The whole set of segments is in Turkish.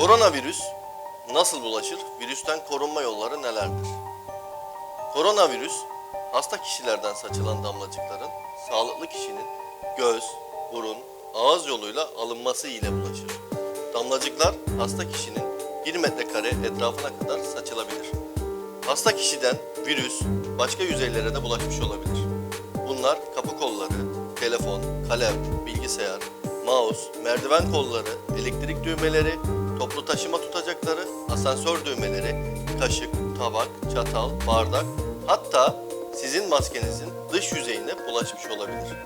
Koronavirüs nasıl bulaşır? Virüsten korunma yolları nelerdir? Koronavirüs hasta kişilerden saçılan damlacıkların sağlıklı kişinin göz, burun, ağız yoluyla alınması ile bulaşır. Damlacıklar hasta kişinin 1 metrekare etrafına kadar saçılabilir. Hasta kişiden virüs başka yüzeylere de bulaşmış olabilir. Bunlar kapı kolları, telefon, kalem, bilgisayar, mouse, merdiven kolları, elektrik düğmeleri, toplu taşıma tutacakları, asansör düğmeleri, kaşık, tabak, çatal, bardak, hatta sizin maskenizin dış yüzeyine bulaşmış olabilir.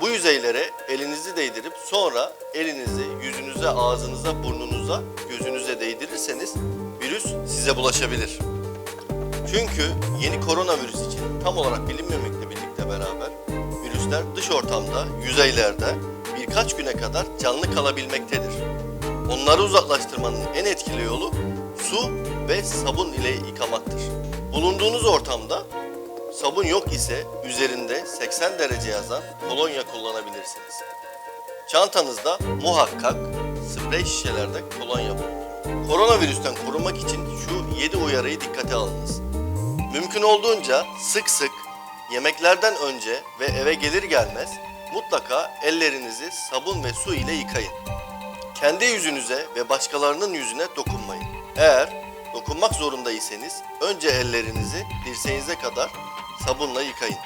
Bu yüzeylere elinizi değdirip sonra elinizi yüzünüze, ağzınıza, burnunuza, gözünüze değdirirseniz virüs size bulaşabilir. Çünkü yeni koronavirüs için tam olarak bilinmemekle birlikte beraber virüsler dış ortamda, yüzeylerde birkaç güne kadar canlı kalabilmektedir. Onları uzaklaştırmanın en etkili yolu su ve sabun ile yıkamaktır. Bulunduğunuz ortamda sabun yok ise üzerinde 80 derece yazan kolonya kullanabilirsiniz. Çantanızda muhakkak sprey şişelerde kolonya bulundurun. Koronavirüsten korunmak için şu 7 uyarıyı dikkate alınız. Mümkün olduğunca sık sık yemeklerden önce ve eve gelir gelmez mutlaka ellerinizi sabun ve su ile yıkayın. Kendi yüzünüze ve başkalarının yüzüne dokunmayın. Eğer dokunmak zorundaysanız önce ellerinizi dirseğinize kadar sabunla yıkayın.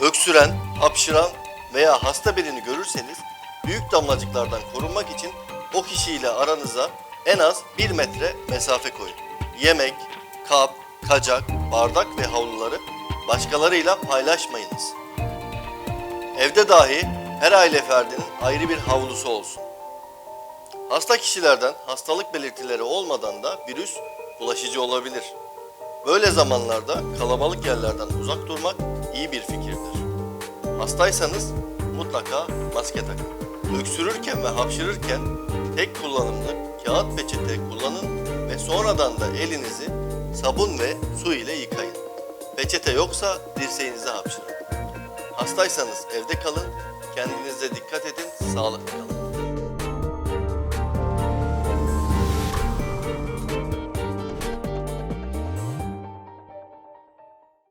Öksüren, hapşıran veya hasta birini görürseniz büyük damlacıklardan korunmak için o kişiyle aranıza en az 1 metre mesafe koyun. Yemek, kap, kacak, bardak ve havluları başkalarıyla paylaşmayınız. Evde dahi her aile ferdinin ayrı bir havlusu olsun. Hasta kişilerden hastalık belirtileri olmadan da virüs bulaşıcı olabilir. Böyle zamanlarda kalabalık yerlerden uzak durmak iyi bir fikirdir. Hastaysanız mutlaka maske takın. Öksürürken ve hapşırırken tek kullanımlı kağıt peçete kullanın ve sonradan da elinizi sabun ve su ile yıkayın. Peçete yoksa dirseğinize hapşırın. Hastaysanız evde kalın, kendinize dikkat edin, sağlıklı kalın.